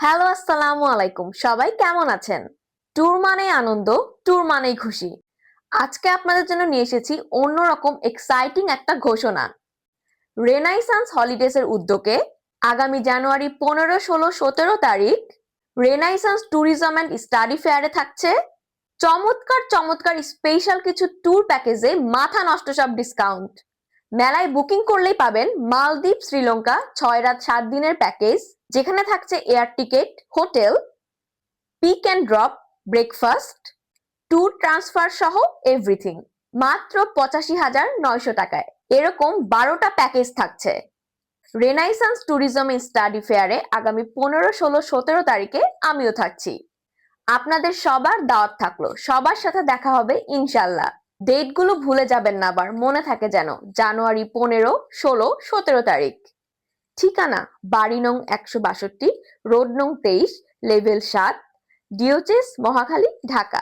Hello, আসসালামু আলাইকুম। সবাই কেমন আছেন? ট্যুর মানেই আনন্দ, ট্যুর মানেই খুশি। আজকে আপনাদের জন্য নিয়ে এসেছি অন্যরকম এক্সাইটিং একটা ঘোষণা। রেনাইসান্স হলিডেজ এর উদ্যোগে আগামী জানুয়ারি পনেরো, ষোলো, সতেরো তারিখ রেনাইসান্স ট্যুরিজম অ্যান্ড স্টাডি ফেয়ারে থাকছে। চমৎকার চমৎকার স্পেশাল কিছু ট্যুর প্যাকেজে মাথা নষ্ট সব ডিসকাউন্ট মেলায় বুকিং করলেই পাবেন মালদ্বীপ, শ্রীলঙ্কা, ছয় রাত, সাত দিনের প্যাকেজ যেখানে থাকছে air ticket hotel pick and drop breakfast tour transfer সহ এভরিথিং মাত্র পঁচাশি হাজার নয়শো টাকায়। এরকম বারোটা প্যাকেজ থাকছে। রেনাইসান্স ট্যুরিজম ইন স্টাডি ফেয়ারে আগামী পনেরো, ষোলো, সতেরো তারিখে আমিও থাকছি। আপনাদের সবার দাওয়াত থাকল। সবার সাথে দেখা হবে ইনশাল্লাহ ডেটগুলো ভুলে যাবেন না আবার। মনে থাকে যেন জানুয়ারি পনেরো, ষোলো, সতেরো তারিখ। ঠিকানা বাড়ি নং একশো বাষট্টি রোড নং তেইশ লেভেল সাত ডিওচেস মহাখালী ঢাকা।